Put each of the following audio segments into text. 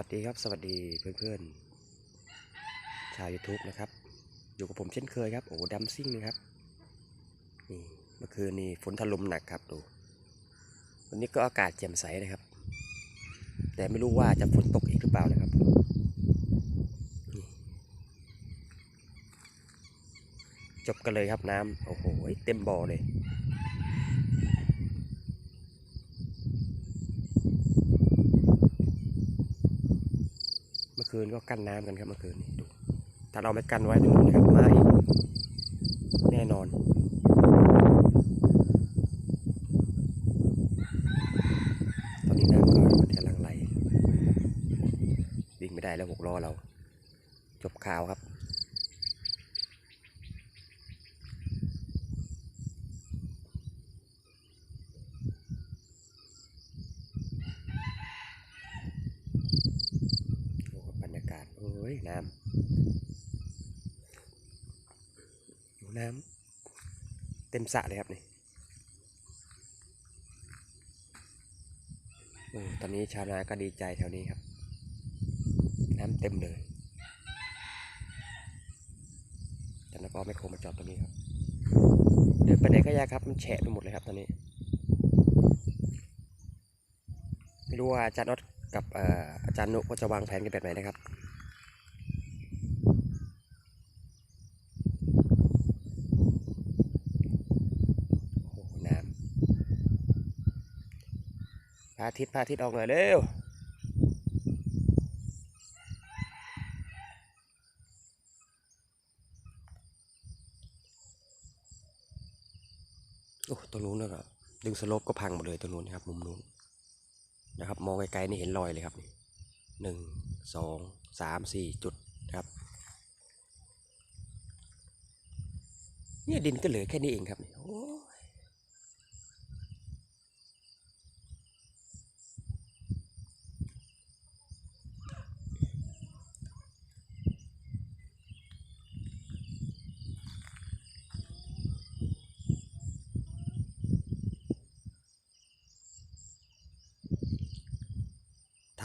วัสดีครับ สวัสดีเพื่อนๆ ชาว YouTube นะครับ อยู่กับผมเช่นเคยครับ โอ้ดัมซิ่งนะครับนี่เมื่อคืนนี่ฝนถล่มหนักครับดู วันนี้ก็อากาศแจ่มใสนะครับ แต่ไม่รู้ว่าจะฝนตกอีกหรือเปล่านะครับจบกันเลยครับน้ำโอ้โหเต็มบ่อเลย เมื่อ คืนก็กั้นน้ำกันครับเมื่อคืนนี้ดูถ้าเราไม่กั้นไว้ตรงนู้นนะครับมาอีกแน่นอนตอนนี้น้ำก็กำลังไหลวิ่งไม่ได้แล้วหกล้อเรา จบข่าวครับ โอ้บรรยากาศโอ้ยน้ำดูน้ำเต็มสระเลยครับนี่โอ้ตอนนี้ชาวนาก็ดีใจแถวนี้ครับ น้ำเต็มเลยแต่นักร้องไม่โครมาจอดตรงนี้ครับ เดินไปไหนก็ยากครับ มันแฉะไปหมดเลยครับตอนนี้ ไม่รู้ว่าอาจารย์น็อตกับเอ่ออาจารย์นุก็จะวางแผนกันแบบไหนนะครับ โอ้โหน้ำ พระอาทิตย์พระอาทิตย์ออกหน่อยเร็วโอ้ตรงนู้นนะครับดึงสโลปก็พังหมดเลยตรงนู้นนะครับมุมนู้นนะครับ มองไกลๆนี่เห็นรอยเลยครับหนึ่งสองสามสี่จุดนะครับเนี่ยดินก็เหลือแค่นี้เองครับโอ้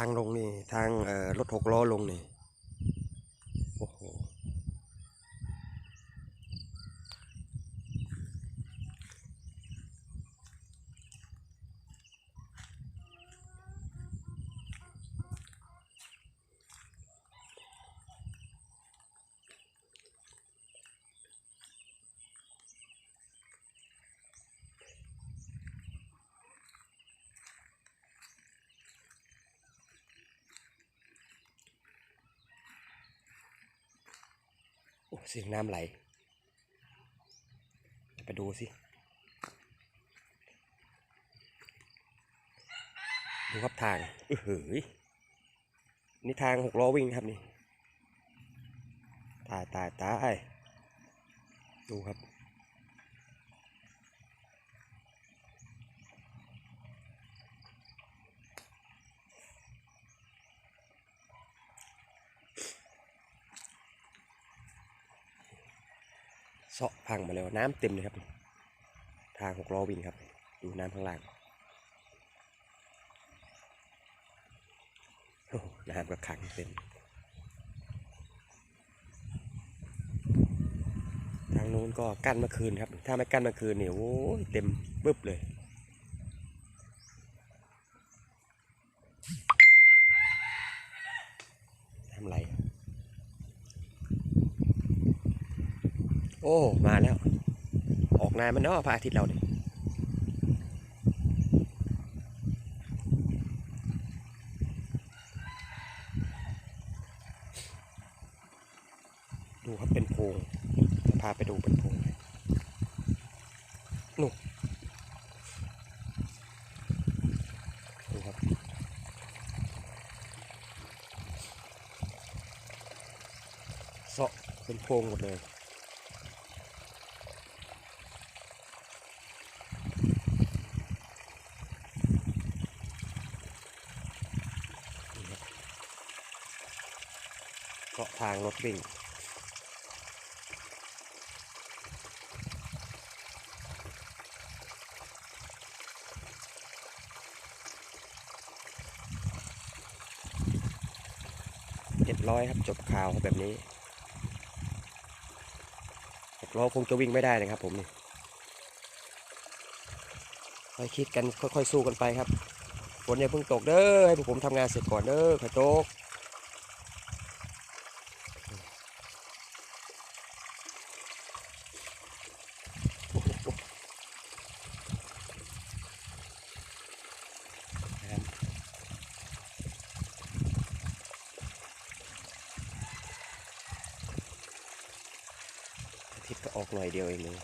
างลงนี่ทางรถหกล้อลงนี่โอ้โหโอ้ เสียงน้ำไหลไปดูสิ ดูครับทางเออหือนี่ทางหกล้อวิ่งครับนี่ ตายตายตายดูครับาะพังมาแล้วน้ำเต็มเลยครับ ทางหกล้อวิ่งครับ ดูน้ำข้างล่างน้ำก็ขังเต็มทางนู้นก็กั้นเมื่อคืนครับ ถ้าไม่กั้นเมื่อคืนเนี่ยโอ้ยเต็มบึ๊บเลยน้ำไหล โอ้ มาแล้ว ออกนานมันเนาะพระอาทิตย์เราเนี่ยดูครับเป็นโพรงจะพาไปดูเป็นโพรงเลยนู่นดูครับ เสาะเป็นโพรงหมดเลย เกาะ ทางรถวิ่งนจ็ดร้อยครับจบข่าวครับแบบนี้หกล้อคงจะวิ่งไม่ได้นะครับผมนี่ค่อยคิดกันค่อยๆสู้กันไปครับฝนอย่าเพิ่งตกเด้อให้พวกผมทำงานเสร็จก่อนเด้อค่อยตก นะครับอาทิตย์ก็ออกหน่อยเดียวเองเลย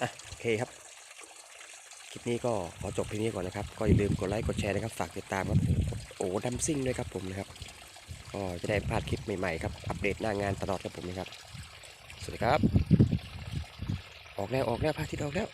อะโอเคครับ คลิปนี้ก็ขอจบเพียงนี้ก่อนนะครับ ก็อย่าลืมกดไลค์กดแชร์นะครับฝากติดตามครับโอ้ดัมซิ่งด้วยครับผมนะครับก็จะได้พลาดคลิปใหม่ๆครับ อัปเดตหน้างานตลอดครับผมนะครับ สวัสดีครับ ออกแล้วออกแล้วพระอาทิตย์ออกแล้ว